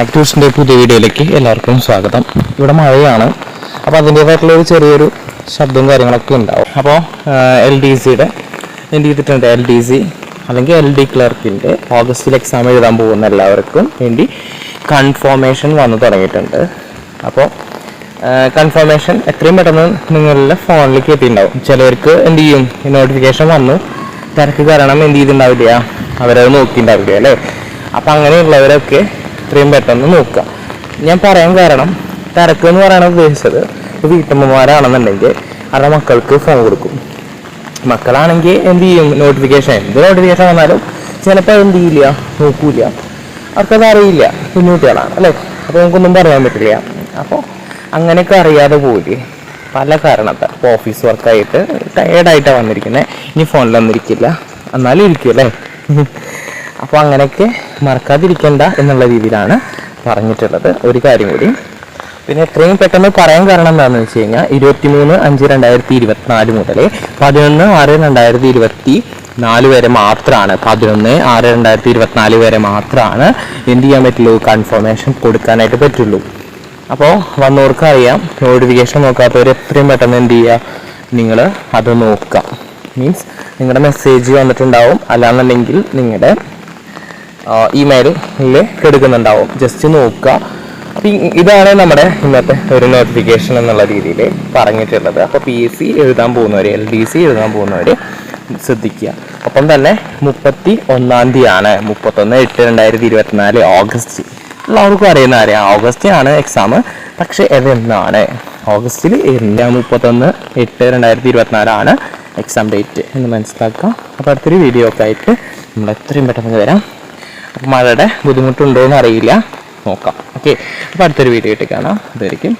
ആക്ടിവിസ്റ്റിന്റെ പുതിയ വീഡിയോയിലേക്ക് എല്ലാവർക്കും സ്വാഗതം. ഇവിടെ മഴയാണ്. അപ്പോൾ അതിന്റേതായിട്ടുള്ള ഒരു ചെറിയൊരു ശബ്ദവും കാര്യങ്ങളൊക്കെ ഉണ്ടാവും. അപ്പോൾ എൽ ഡി സിയുടെ എന്ത് ചെയ്തിട്ടുണ്ട്? എൽ ഡി സി അല്ലെങ്കിൽ എൽ ഡി ക്ലർക്കിന്റെ ഓഗസ്റ്റിൽ എക്സാം എഴുതാൻ പോകുന്ന എല്ലാവർക്കും വേണ്ടി കൺഫോർമേഷൻ വന്നു തുടങ്ങിയിട്ടുണ്ട്. അപ്പോൾ കൺഫർമേഷൻ എത്രയും പെട്ടെന്ന് നിങ്ങളുടെ ഫോണിലേക്ക് എത്തിയിട്ടുണ്ടാവും. ചിലവർക്ക് എന്ത് ചെയ്യും? നോട്ടിഫിക്കേഷൻ വന്നു. തിരക്ക് കാരണം എന്ത് ചെയ്തിട്ടുണ്ടാവില്ല. അവരത് നോക്കിയിട്ടുണ്ടാവില്ല അല്ലേ? അപ്പം അങ്ങനെയുള്ളവരൊക്കെ എത്രയും പെട്ടെന്ന് നോക്കുക. ഞാൻ പറയാൻ കാരണം തിരക്ക് എന്ന് പറയാൻ ഉദ്ദേശിച്ചത്. വീട്ടമ്മമാരാണെന്നുണ്ടെങ്കിൽ അവരുടെ മക്കൾക്ക് ഫോൺ കൊടുക്കും. മക്കളാണെങ്കിൽ എന്ത് ചെയ്യും? നോട്ടിഫിക്കേഷൻ എന്ത് നോട്ടിഫിക്കേഷൻ വന്നാലും ചിലപ്പോൾ എന്ത് ചെയ്യില്ല? നോക്കൂല അവർക്കത് അറിയില്ല. കുഞ്ഞുകുട്ടികളാണ് അല്ലേ? അപ്പോൾ നമുക്കൊന്നും പറയാൻ പറ്റില്ല. അപ്പോൾ അങ്ങനെയൊക്കെ അറിയാതെ പോയി. പല കാരണത്താൽ ഇപ്പോൾ ഓഫീസ് വർക്കായിട്ട് ടയേർഡായിട്ടാണ് വന്നിരിക്കുന്നത് ഇനി ഫോണിൽ വന്നിരിക്കില്ല. എന്നാലും ഇരിക്കും അല്ലേ? അപ്പോൾ അങ്ങനെയൊക്കെ മറക്കാതിരിക്കണ്ട എന്നുള്ള രീതിയിലാണ് പറഞ്ഞിട്ടുള്ളത്. ഒരു കാര്യം കൂടി. പിന്നെ എത്രയും പെട്ടെന്ന് പറയാൻ കാരണം എന്താണെന്ന് വെച്ച് കഴിഞ്ഞാൽ ഇരുപത്തിമൂന്ന് അഞ്ച് രണ്ടായിരത്തി ഇരുപത്തിനാല് മുതൽ പതിനൊന്ന് ആറ് രണ്ടായിരത്തി ഇരുപത്തി നാല് വരെ മാത്രമാണ് പതിനൊന്ന് ആറ് രണ്ടായിരത്തി ഇരുപത്തിനാല് വരെ മാത്രമാണ് എന്ത് ചെയ്യാൻ പറ്റുള്ളൂ? കൺഫർമേഷൻ കൊടുക്കാനായിട്ട് പറ്റുള്ളൂ. അപ്പോൾ വന്നവർക്ക് അറിയാം നോട്ടിഫിക്കേഷൻ നോക്കാത്തവർ എത്രയും പെട്ടെന്ന് എന്ത് ചെയ്യുക നിങ്ങൾ അത് നോക്കുക മീൻസ് നിങ്ങളുടെ മെസ്സേജ് വന്നിട്ടുണ്ടാവും. അല്ലാന്നുണ്ടെങ്കിൽ നിങ്ങളുടെ ഇമെയിലിൽ എടുക്കുന്നുണ്ടാവും. ജസ്റ്റ് നോക്കുക. അപ്പം ഇതാണ് നമ്മുടെ ഇന്നത്തെ ഒരു നോട്ടിഫിക്കേഷൻ എന്നുള്ള രീതിയിൽ പറഞ്ഞിട്ടുള്ളത്. അപ്പോൾ പി എസ് സി എഴുതാൻ പോകുന്നവർ എൽ ഡി സി എഴുതാൻ പോകുന്നവർ ശ്രദ്ധിക്കുക. ഒപ്പം തന്നെ മുപ്പത്തി ഒന്നാം തീയതിയാണ്. മുപ്പത്തൊന്ന് എട്ട് രണ്ടായിരത്തി ഇരുപത്തിനാല് ഓഗസ്റ്റ് എല്ലാവർക്കും അറിയുന്ന അറിയാം ഓഗസ്റ്റ് ആണ് എക്സാം പക്ഷേ അതെന്നാണ്? ഓഗസ്റ്റിൽ എല്ലാ മുപ്പത്തൊന്ന് എട്ട് രണ്ടായിരത്തി ഇരുപത്തിനാലാണ് എക്സാം ഡേറ്റ് എന്ന് മനസ്സിലാക്കുക. അപ്പോൾ അടുത്തൊരു വീഡിയോ ഒക്കെ ആയിട്ട് നമ്മൾ എത്രയും പെട്ടെന്ന് വരാം. മഴയുടെ ബുദ്ധിമുട്ടുണ്ടോ എന്ന് അറിയില്ല. നോക്കാം. ഓക്കെ. അപ്പോൾ അടുത്തൊരു വീഡിയോ ആയിട്ട് കാണാം. അതായിരിക്കും